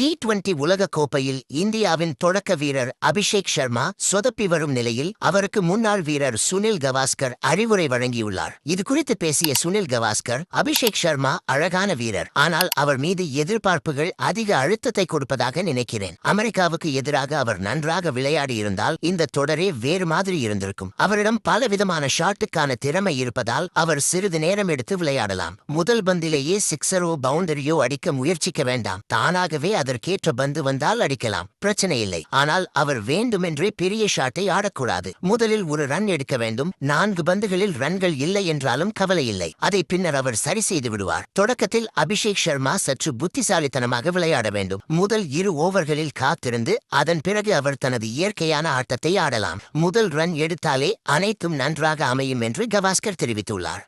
T twenty உலக கோப்பையில் இந்தியாவின் தொடக்க வீரர் அபிஷேக் சர்மா சொதப்பி வரும் நிலையில் அவருக்கு முன்னாள் வீரர் சுனில் கவாஸ்கர் அறிவுரை வழங்கியுள்ளார். இது குறித்து பேசிய சுனில் கவாஸ்கர் அபிஷேக் சர்மா அழகான வீரர். ஆனால் அவர் மீது எதிர்பார்ப்புகள் அதிக அழுத்தத்தை கொடுப்பதாக நினைக்கிறேன். அமெரிக்காவுக்கு எதிராக அவர் நன்றாக விளையாடி இருந்தால் இந்த தொடரே வேறு மாதிரி இருந்திருக்கும். அவரிடம் பல விதமான ஷாட்டுக்கான திறமை இருப்பதால் அவர் சிறிது நேரம் எடுத்து விளையாடலாம். முதல் பந்திலேயே சிக்ஸரோ பவுண்டரியோ அடிக்க முயற்சிக்க வேண்டாம். தானாகவே அதற்கேற்ற பந்து வந்தால் அடிக்கலாம். பிரச்சனை இல்லை. ஆனால் அவர் வேண்டுமென்றே பெரிய ஷாட்டை ஆடக்கூடாது. முதலில் ஒரு ரன் எடுக்க வேண்டும். நான்கு பந்துகளில் ரன்கள் இல்லை என்றாலும் கவலை இல்லை. அதை பின்னர் அவர் சரி செய்து விடுவார். தொடக்கத்தில் அபிஷேக் சர்மா சற்று புத்திசாலித்தனமாக விளையாட வேண்டும். முதல் இரு ஓவர்களில் காத்திருந்து அதன் பிறகு அவர் தனது இயற்கையான ஆட்டத்தை ஆடலாம். முதல் ரன் எடுத்தாலே அனைத்தும் நன்றாக அமையும் என்று கவாஸ்கர் தெரிவித்துள்ளார்.